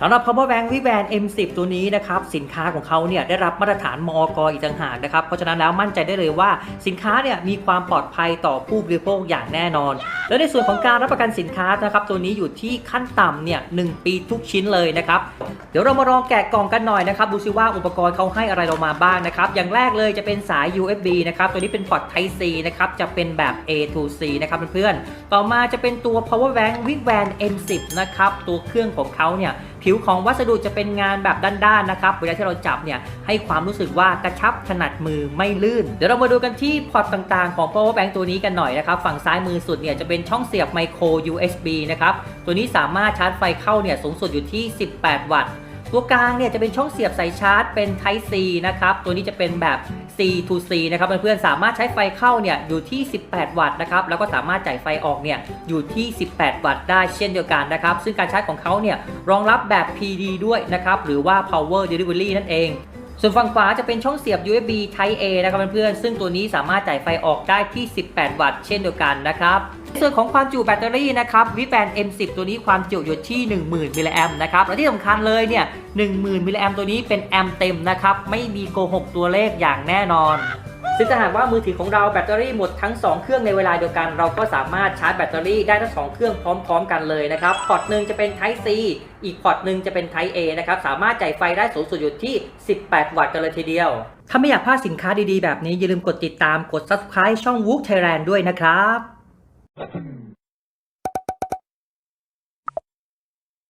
สำหรับ power bank v b a n M10 ตัวนี้นะครับสินค้าของเขาเนี่ยได้รับมาตรฐานมอกอีกต่างหากนะครับเพราะฉะนั้นแล้วมั่นใจได้เลยว่าสินค้าเนี่ยมีความปลอดภัยต่อผู้บริโภคอย่างแน่นอน และในส่วนของการรับประกันสินค้านะครับตัวนี้อยู่ที่ขั้นต่ำเนี่ยหนึ่งปีทุกชิ้นเลยนะครับเดี๋ยวเรามาลองแกะกล่องกันหน่อยนะครับดูซิว่าอุปกรณ์เขาให้อะไรเรามาบ้างนะครับอย่างแรกเลยจะเป็นสาย USB นะครับตัวนี้เป็นพอร์ต Type C นะครับจะเป็นแบบ A to C นะครับเพื่อนๆต่อมาจะเป็นตัว power bank v b a n M10 นะครับตัวเครื่องของเขาเนี่ยผิวของวัสดุจะเป็นงานแบบด้านๆนะครับ เวลาที่เราจับเนี่ยให้ความรู้สึกว่ากระชับถนัดมือไม่ลื่น เดี๋ยวเรามาดูกันที่พอร์ตต่างๆของ power bank ตัวนี้กันหน่อยนะครับ ฝั่งซ้ายมือสุดเนี่ยจะเป็นช่องเสียบไมโคร USB นะครับ ตัวนี้สามารถชาร์จไฟเข้าเนี่ยสูงสุดอยู่ที่ 18 วัตต์ ตัวกลางเนี่ยจะเป็นช่องเสียบสายชาร์จเป็น Type C นะครับ ตัวนี้จะเป็นแบบ C to C นะครับเพื่อนๆสามารถใช้ไฟเข้าเนี่ยอยู่ที่ 18 วัตต์นะครับแล้วก็สามารถจ่ายไฟออกเนี่ยอยู่ที่ 18 วัตต์ได้เช่นเดียวกันนะครับซึ่งการชาร์จของเขาเนี่ยรองรับแบบ PD ด้วยนะครับหรือว่า Power Delivery นั่นเอง ส่วนฝั่งขวาจะเป็นช่องเสียบ USB Type A นะครับเพื่อนๆ ซึ่งตัวนี้สามารถจ่ายไฟออกได้ที่ 18 วัตต์เช่นเดียวกันนะครับในส่วนของความจุแบตเตอรี่นะครับวิแบน M10 ตัวนี้ความจุอยู่ที่ 10,000มิลลิแอมนะครับและที่สำคัญเลยเนี่ย10,000มิลลิแอมตัวนี้เป็นแอมเต็มนะครับไม่มีโกหกตัวเลขอย่างแน่นอน ซึ่งถ้าหากว่ามือถือของเราแบตเตอรี่หมดทั้ง 2 เครื่องในเวลาเดียวกัน เราก็สามารถชาร์จแบตเตอรี่ได้ทั้งสองเครื่องพร้อม ๆ กันเลยนะครับพอร์ตหนึ่งจะเป็น Type C อีกพอร์ตหนึ่งจะเป็น Type A นะครับสามารถจ่ายไฟได้สูงสุดอยู่ที่ 18 วัตต์กันเลยทีเดียว ถ้าไม่อยากพลาดสินค้าดีๆ แบบนี้อย่าลืมกดติดตามกด subscribe ช่อง Wook Thailand ด้วยนะครับ